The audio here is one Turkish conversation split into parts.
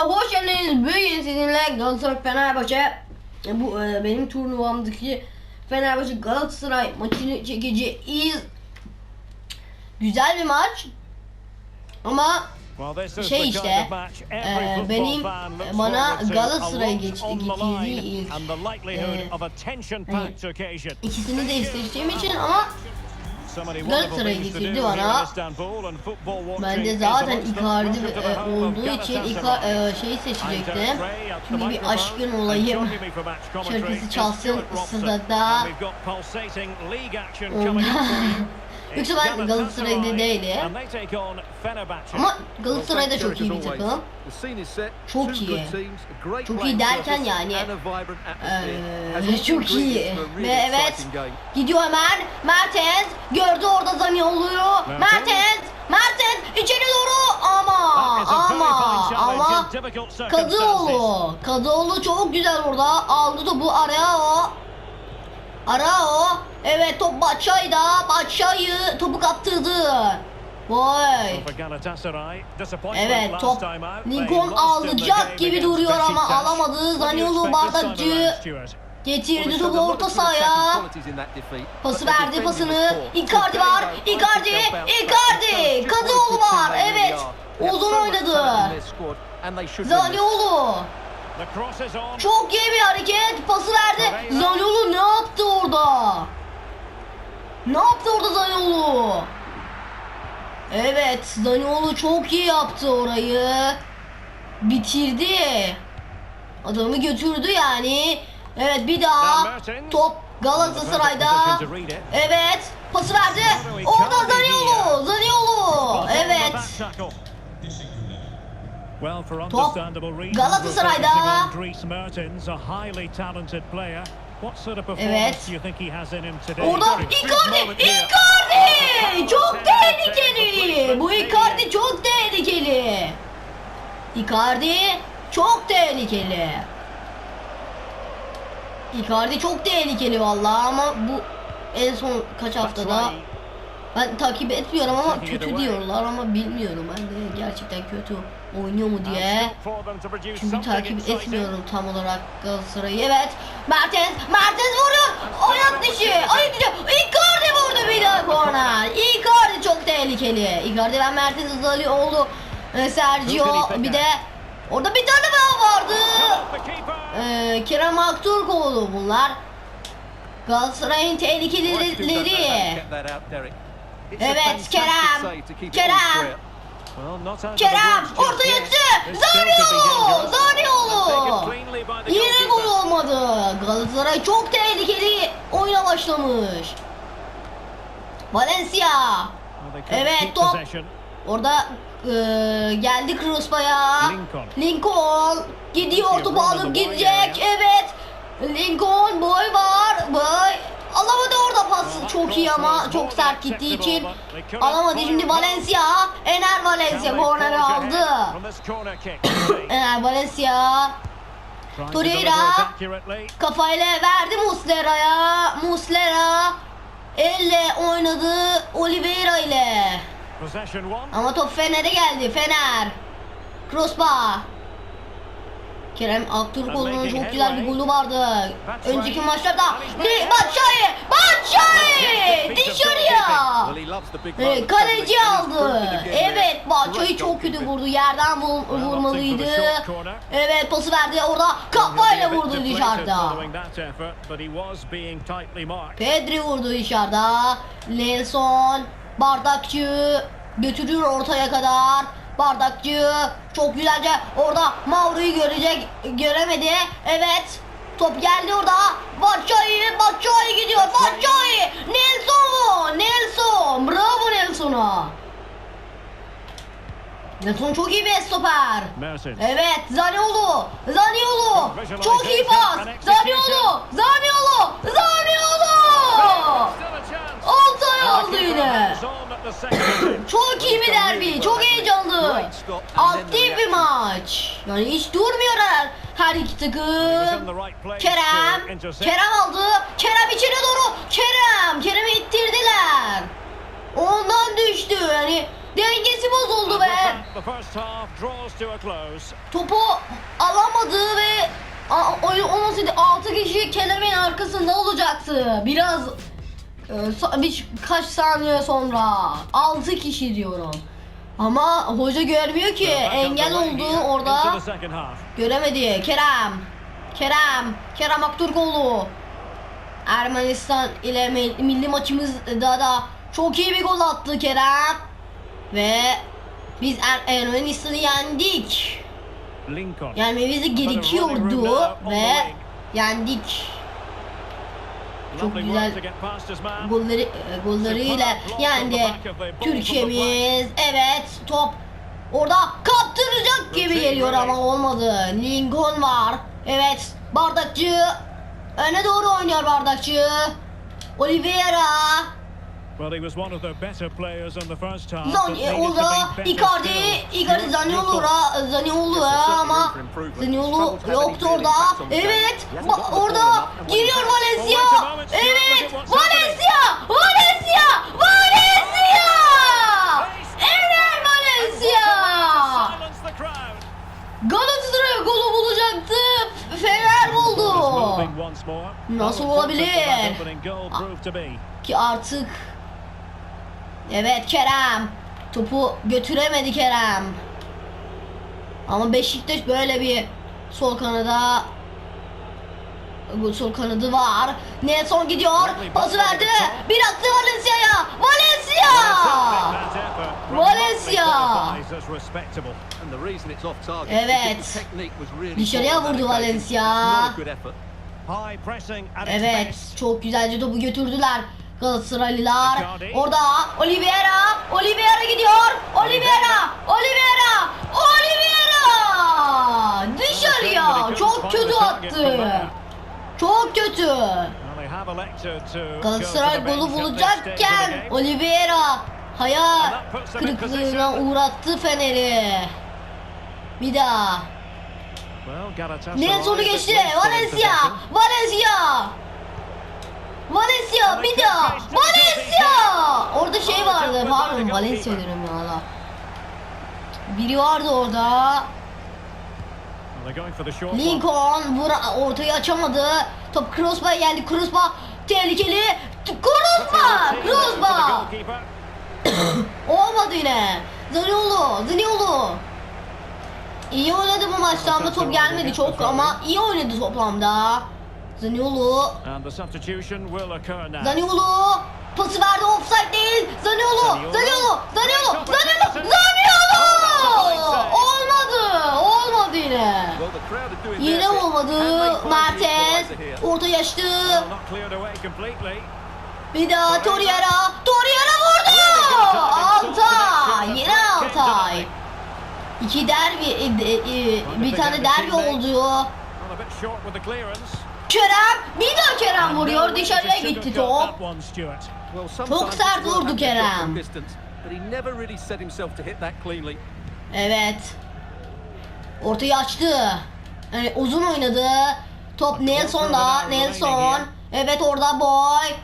hoş geldiniz. Bugün sizinle Galatasaray Fenerbahçe bu e, benim turnuvamdaki Fenerbahçe Galatasaray maçını çekeceğiz. Güzel bir maç. Ama şey işte e, benim e, bana Galatasaray geç, getirdiği ilk e, ikisini de isteyeceğim için ama Galatasaray'ı getirdi bana. ben de zaten Icardi e, olduğu için Ica, e, şeyi seçecektim. Şimdi bir aşkın olayım. Şarkısı çalsın sırada. Ondan. Yoksa ben Galatasaray'da değilim. Ama Galatasaray da çok iyi bir takım. Çok iyi. Çok iyi derken yani eee, çok iyi. Ve evet gidiyor hemen Mertens gördü orada Zaniolo'yu. Mertens Mertens içeri doğru ama ama ama Kadıoğlu Kadıoğlu çok güzel orada aldı topu araya o. Arao evet top Batşay'da Batşay'ı topu kaptırdı. Vay. Evet top Lincoln alacak gibi duruyor ama alamadı. Zaniolo bardakçı getirdi topu orta sahaya. Pası verdi pasını. Icardi var. Icardi. Icardi. Kadıoğlu var. Evet. Uzun oynadı. Zaniolo. Çok iyi bir hareket. Pası verdi. Zaniolo ne yaptı orada? Ne yaptı orada Zaniolo? Evet, Zaniolo çok iyi yaptı orayı. Bitirdi. Adamı götürdü yani. Evet bir daha top Galatasaray'da. Evet, pası verdi. Orada Zaniolo, Zaniolo. Evet. Top Galatasaray'da. Evet. Orada Icardi, Icardi! Çok tehlikeli. Bu Icardi çok tehlikeli. Icardi çok tehlikeli. Icardi çok tehlikeli vallahi ama bu en son kaç haftada ben takip etmiyorum ama kötü diyorlar ama bilmiyorum ben de gerçekten kötü oynuyor mu diye. Çünkü takip etmiyorum tam olarak Galatasaray'ı. Evet. Mertens, Mertens vuruyor. Ayak dışı. Ayak dışı. Icardi vurdu bir daha korner. Icardi çok tehlikeli. Icardi ben Mertens Zalioğlu, e, Sergio bir de orada bir tane daha vardı. Ee, Kerem Aktürkoğlu bunlar. Galatasaray'ın tehlikelileri. Evet Kerem. Kerem. Kerem orta yattı. Zaniolo. Zaniolo. Yine gol olmadı. Galatasaray çok tehlikeli oyuna başlamış. Valencia. Evet top. Orada e, geldi Kroosba'ya. Lincoln. Lincoln gidiyor topu alıp gidecek. Evet. Lincoln boy var. Boy. Alamadı çok iyi ama çok sert gittiği için alamadı. Şimdi Valencia. Ener Valencia korneri aldı. Ener Valencia Torreira. kafayla verdi Muslera'ya. Muslera elle oynadı Oliveira ile. Ama top Fener'e geldi. Fener. Crossbar. Kerem Aktürkoğlu'nun çok güzel bir golü vardı. Önceki maçlarda ne Batshuayi! Batshuayi! Dışarıya! Kaleci aldı. Evet Batshuayi çok kötü vurdu. Yerden vur, vurmalıydı. Evet pası verdi orada kafayla vurdu dışarıda. Pedri vurdu dışarıda. Nelson bardakçı götürüyor ortaya kadar. Bardakçı çok güzelce orada Mauro'yu görecek göremedi. Evet. Top geldi orada. Batshuayi, Batshuayi gidiyor. Batshuayi! Nelson! Nelson! Bravo Nelson'a. Nelson çok iyi bir stoper. Evet, Zaniolo. Zaniolo. Çok iyi pas. Zaniolo. Zaniolo. Zaniolo. Altay aldı yine. Çok iyi bir derbi. Çok heyecanlı. Aktif bir maç. Yani hiç durmuyor her, iki takım. Kerem. Kerem aldı. Kerem içeri doğru. Kerem. Kerem'i ittirdiler. Ondan düştü. Yani Dengesi bozuldu close. topu alamadı ve oyun olmasaydı 6 kişi kelemeğin arkasında olacaktı. Biraz e, so- birkaç saniye sonra 6 kişi diyorum. Ama hoca görmüyor ki engel oldu orada. Göremedi. Kerem. Kerem. Kerem Aktürkoğlu. Ermenistan ile mi- milli maçımızda da çok iyi bir gol attı Kerem. Ve biz er Ermenistan'ı yendik. Yenmemiz gerekiyordu ve yendik. Çok güzel. Golleri, e, golleriyle yendi. Türkiye'miz. Evet top orada kaptıracak gibi geliyor ama olmadı. Lincoln var. Evet bardakçı öne doğru oynuyor bardakçı. Oliveira. Well, he was one of the better players in the first half. but Zan needed to o da better Icardi, still. Icardi Zaniolo'ra, Zaniolo'ya ama Zaniolo yoktu orada. Evet, orada giriyor Valencia. Evet, Valencia, Valencia, Valencia. Ener Valencia. Galatasaray golü bulacaktı. Fener buldu. Nasıl olabilir? Ki artık Evet Kerem topu götüremedi Kerem. Ama Beşiktaş böyle bir sol kanada bu sol kanadı var. Nelson gidiyor. Pası verdi. Bir attı Valencia'ya. Valencia! Valencia! Evet. Dışarıya vurdu Valencia. Evet, çok güzelce topu götürdüler Galatasaraylılar. Orada Oliveira, Oliveira gidiyor. Oliveira, Oliveira, Oliveira! Dışarıya. Çok kötü attı. Çok kötü. Galatasaray golü bulacakken. Oliveira hayal kırıklığına uğrattı Fener'i. Bir daha. İs geçti. Valencia. Valencia. Valencia bir daha. Valencia. Orada şey vardı. Pardon Valencia diyorum ya Allah. Biri vardı orada. Lincoln vura, ortayı açamadı. Top Kroosba'ya geldi. Kroosba tehlikeli. Kroosba. goalkeeper. Olmadı yine. Zaniolo. Zaniolo. İyi oynadı bu maçta ama top gelmedi çok ama iyi oynadı toplamda. Zaniolo. And the substitution will occur now. Zaniolo. Pası verdi offside değil. Zaniolo. Zaniolo. Zaniolo. Zaniolo. Zaniolo. Olmadı. Olmadı yine. Yine olmadı. Mertens. Orta completely. Bir daha Torreira. Torreira vurdu. Altay. Yine Altay. İki derbi, e, e, bir tane derbi oldu. Kerem, bir daha Kerem vuruyor. Dışarıya gitti top. Çok sert vurdu Kerem. Evet. Ortayı açtı. Yani uzun oynadı. Top Nelson'da. Nelson. Evet orada boy.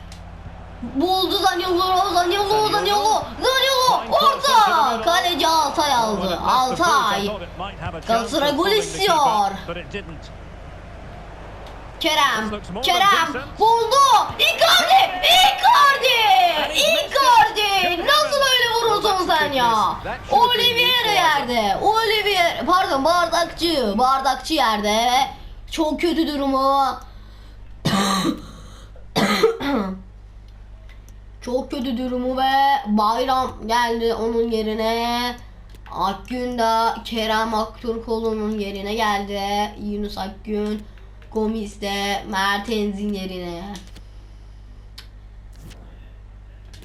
Buldu Zaniolo, Zaniolo, Zaniolo, Zaniolo, orta! Kaleci Altay aldı. Altay. Galatasaray gol istiyor. Kerem, Kerem buldu. Icardi, Icardi, Icardi. Nasıl öyle vurursun sen ya? Olivier yerde. Olivier, pardon bardakçı, bardakçı yerde. Çok kötü durumu. Çok kötü durumu ve Bayram geldi onun yerine. Akgün de Kerem Aktürkoğlu'nun yerine geldi. Yunus Akgün, Gomis de Mertens'in yerine.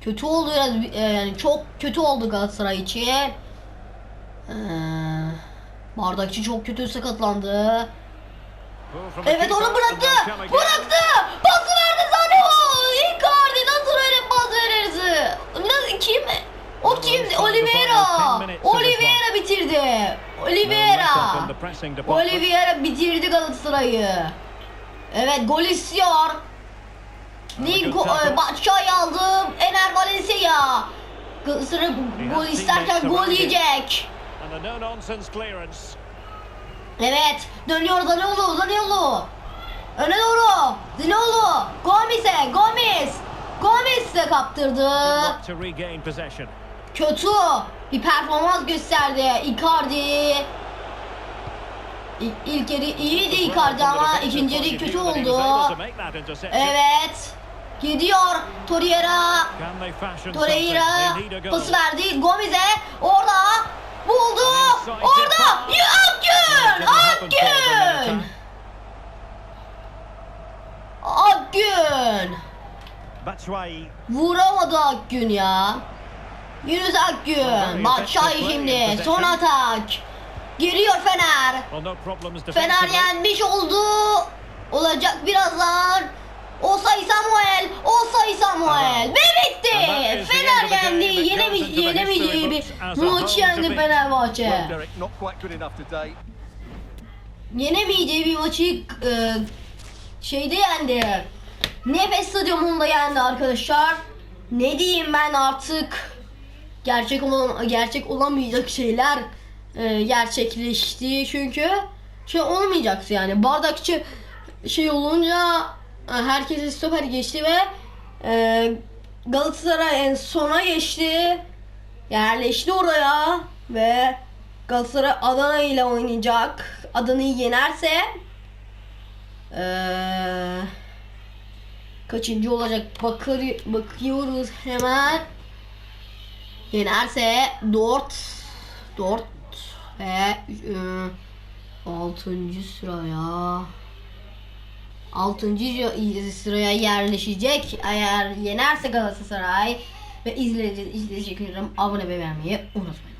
Kötü oldu biraz e, yani çok kötü oldu Galatasaray için. Ee, Bardakçı çok kötü sakatlandı. Evet onu bıraktı. Bıraktı. Pası verdi Zaniolo. Icardi nasıl öyle pas verirsin? Nasıl kim? O kimdi? Oliveira. Oliveira bitirdi. Oliveira. Oliveira bitirdi Galatasaray'ı. Evet gol istiyor. Lincoln, e, Batshuayi aldı. Ener Valencia. Galatasaray gol isterken gol yiyecek. Evet. Dönüyor Zaniolo. Zaniolo. Öne doğru. Zaniolo. Gomis'e. Gomis. Gomis de kaptırdı. Kötü bir performans gösterdi Icardi. İlk yarı iyiydi Icardi ama ikinci yarı kötü oldu. Evet. Gidiyor Torreira. Torreira pası verdi Gomez'e. Orada buldu. Orada Akgün. Akgün. Akgün. Vuramadı Akgün ya. Yunus Akgün. Batshuayi şimdi. Son atak. Geliyor Fener. Fener yenmiş oldu. Olacak birazdan. Osay Samuel. Osay Samuel. Ve bitti. Fener yendi. Yenemi yenemeyeceği bir maç yendi Fenerbahçe. Yenemeyeceği bir maçı e, şeyde yendi. Nefes stadyumunda yendi arkadaşlar. Ne diyeyim ben artık gerçek olan gerçek olamayacak şeyler e, gerçekleşti çünkü şey olmayacaktı yani bardakçı şey olunca e, herkese stoper geçti ve e, Galatasaray en sona geçti yerleşti oraya ve Galatasaray Adana ile oynayacak. Adana'yı yenerse eee kaçıncı olacak bakır, bakıyoruz hemen. Yenerse 4 4 ve 6. sıraya 6. sıraya yerleşecek. Eğer yenerse Galatasaray ve izleyicilerim abone ve beğenmeyi unutmayın.